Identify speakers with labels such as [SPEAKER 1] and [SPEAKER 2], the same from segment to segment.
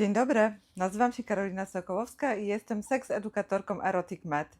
[SPEAKER 1] Dzień dobry, nazywam się Karolina Sokołowska i jestem seks-edukatorką Erotic Med.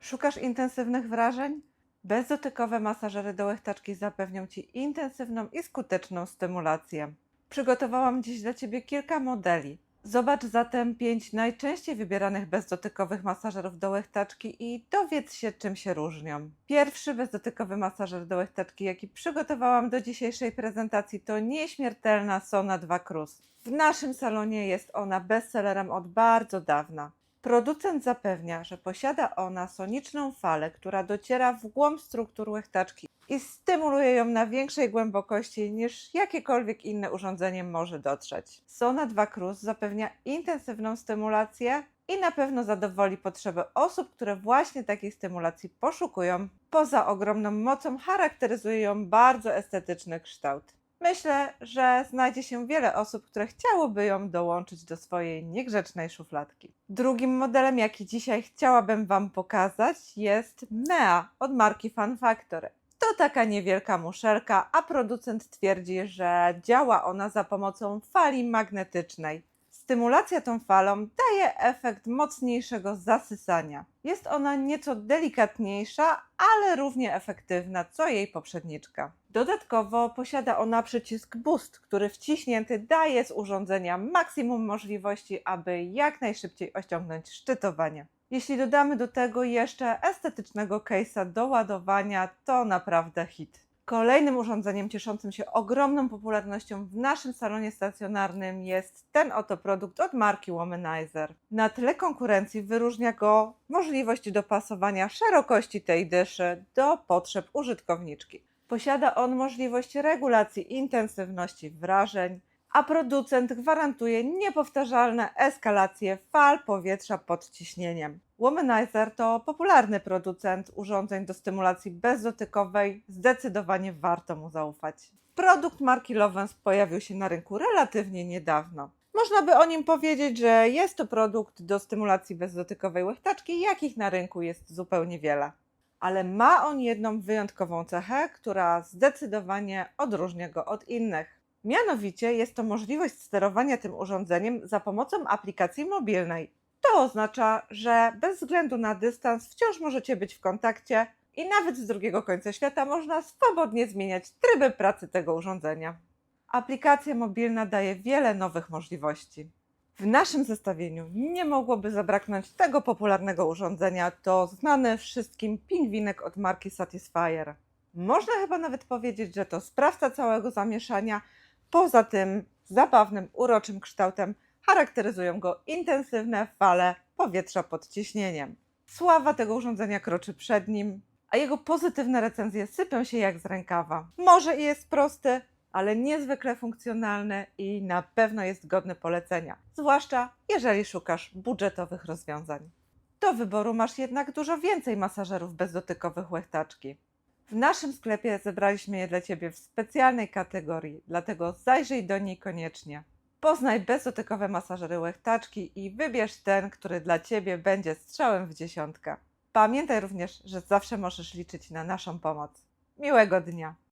[SPEAKER 1] Szukasz intensywnych wrażeń? Bezdotykowe masażery do łechtaczki zapewnią Ci intensywną i skuteczną stymulację. Przygotowałam dziś dla Ciebie kilka modeli. Zobacz zatem pięć najczęściej wybieranych bezdotykowych masażerów do łechtaczki i dowiedz się, czym się różnią. Pierwszy bezdotykowy masażer do łechtaczki, jaki przygotowałam do dzisiejszej prezentacji, to nieśmiertelna Sona 2 Cruz. W naszym salonie jest ona bestsellerem od bardzo dawna. Producent zapewnia, że posiada ona soniczną falę, która dociera w głąb struktur łechtaczki i stymuluje ją na większej głębokości niż jakiekolwiek inne urządzenie może dotrzeć. Sona 2 Cruz zapewnia intensywną stymulację i na pewno zadowoli potrzeby osób, które właśnie takiej stymulacji poszukują. Poza ogromną mocą charakteryzuje ją bardzo estetyczny kształt. Myślę, że znajdzie się wiele osób, które chciałyby ją dołączyć do swojej niegrzecznej szufladki. Drugim modelem, jaki dzisiaj chciałabym Wam pokazać, jest Mea od marki Fun Factory. To taka niewielka muszelka, a producent twierdzi, że działa ona za pomocą fali magnetycznej. Stymulacja tą falą daje efekt mocniejszego zasysania. Jest ona nieco delikatniejsza, ale równie efektywna co jej poprzedniczka. Dodatkowo posiada ona przycisk Boost, który wciśnięty daje z urządzenia maksimum możliwości, aby jak najszybciej osiągnąć szczytowanie. Jeśli dodamy do tego jeszcze estetycznego case'a do ładowania, to naprawdę hit. Kolejnym urządzeniem cieszącym się ogromną popularnością w naszym salonie stacjonarnym jest ten oto produkt od marki Womanizer. Na tle konkurencji wyróżnia go możliwość dopasowania szerokości tej dyszy do potrzeb użytkowniczki. Posiada on możliwość regulacji intensywności wrażeń, a producent gwarantuje niepowtarzalne eskalacje fal powietrza pod ciśnieniem. Womanizer to popularny producent urządzeń do stymulacji bezdotykowej, zdecydowanie warto mu zaufać. Produkt marki Lovens pojawił się na rynku relatywnie niedawno. Można by o nim powiedzieć, że jest to produkt do stymulacji bezdotykowej łechtaczki, jakich na rynku jest zupełnie wiele. Ale ma on jedną wyjątkową cechę, która zdecydowanie odróżnia go od innych. Mianowicie jest to możliwość sterowania tym urządzeniem za pomocą aplikacji mobilnej. To oznacza, że bez względu na dystans wciąż możecie być w kontakcie i nawet z drugiego końca świata można swobodnie zmieniać tryby pracy tego urządzenia. Aplikacja mobilna daje wiele nowych możliwości. W naszym zestawieniu nie mogłoby zabraknąć tego popularnego urządzenia, to znany wszystkim pingwinek od marki Satisfyer. Można chyba nawet powiedzieć, że to sprawca całego zamieszania. Poza tym zabawnym, uroczym kształtem charakteryzują go intensywne fale powietrza pod ciśnieniem. Sława tego urządzenia kroczy przed nim, a jego pozytywne recenzje sypią się jak z rękawa. Może i jest prosty, ale niezwykle funkcjonalny i na pewno jest godny polecenia, zwłaszcza jeżeli szukasz budżetowych rozwiązań. Do wyboru masz jednak dużo więcej masażerów bezdotykowych łechtaczki. W naszym sklepie zebraliśmy je dla Ciebie w specjalnej kategorii, dlatego zajrzyj do niej koniecznie. Poznaj bezdotykowe masażery łechtaczki i wybierz ten, który dla Ciebie będzie strzałem w dziesiątkę. Pamiętaj również, że zawsze możesz liczyć na naszą pomoc. Miłego dnia!